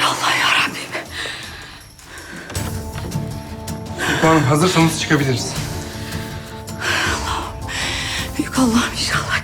İnşallah ya Rabbim. Tamam hazırsanız çıkabiliriz. Allahım, Büyük Allah'ım inşallah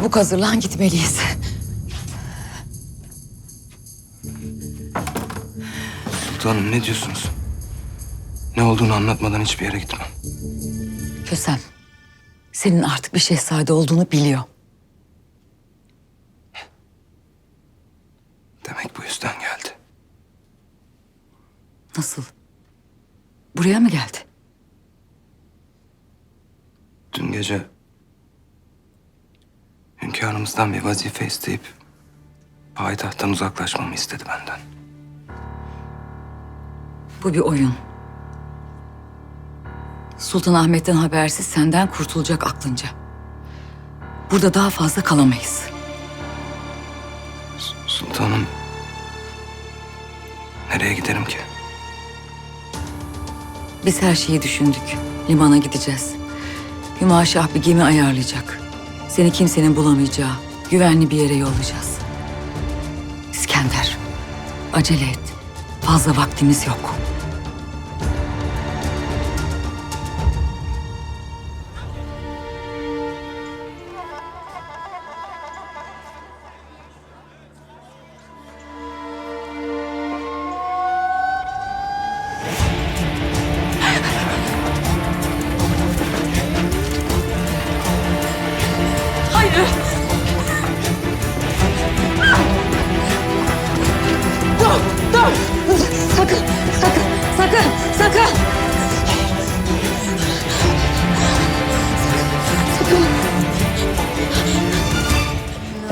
Çabuk hazırlan gitmeliyiz. Sultanım ne diyorsunuz? Ne olduğunu anlatmadan hiçbir yere gitmem. Kösem, senin artık bir şehzade olduğunu biliyor. Demek bu yüzden geldi. Nasıl? Buraya mı geldi? Dün gece hünkârımızdan bir vazife isteyip payitahttan uzaklaşmamı istedi benden. Bu bir oyun. Sultan Ahmet'ten habersiz senden kurtulacak aklınca. Burada daha fazla kalamayız. S- Sultanım nereye giderim ki? Biz her şeyi düşündük. Limana gideceğiz. Hümaşah bir gemi ayarlayacak. Seni kimsenin bulamayacağı güvenli bir yere yollayacağız. İskender, acele et. Fazla vaktimiz yok.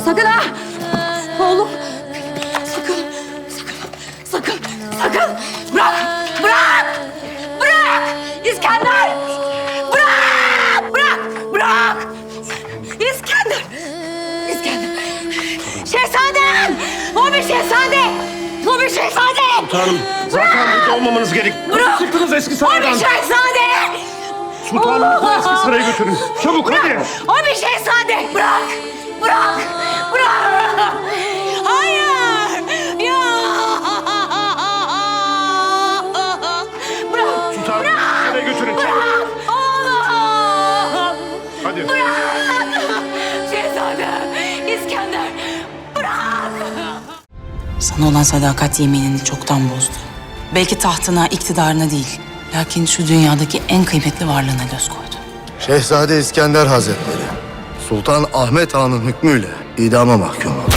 Sakın ha. Oğlum. Sakın, sakın, sakın, sakın. Bırak, bırak, bırak. İskender. Bırak, bırak, bırak. İskender! İskender! Şehzadem! O bir şehzade! O bir şehzade! Sultanım, zaten burada olmamanız gerek. Bırak! Çıktınız eski O bir saraydan. şehzade! Sultanım, bu eski saraya götürün. Çabuk hadi. O bir şehzade! Bırak! Sana olan sadakat yeminini çoktan bozdu. Belki tahtına, iktidarına değil, lakin şu dünyadaki en kıymetli varlığına göz koydu. Şehzade İskender Hazretleri, Sultan Ahmet Han'ın hükmüyle idama mahkum oldu.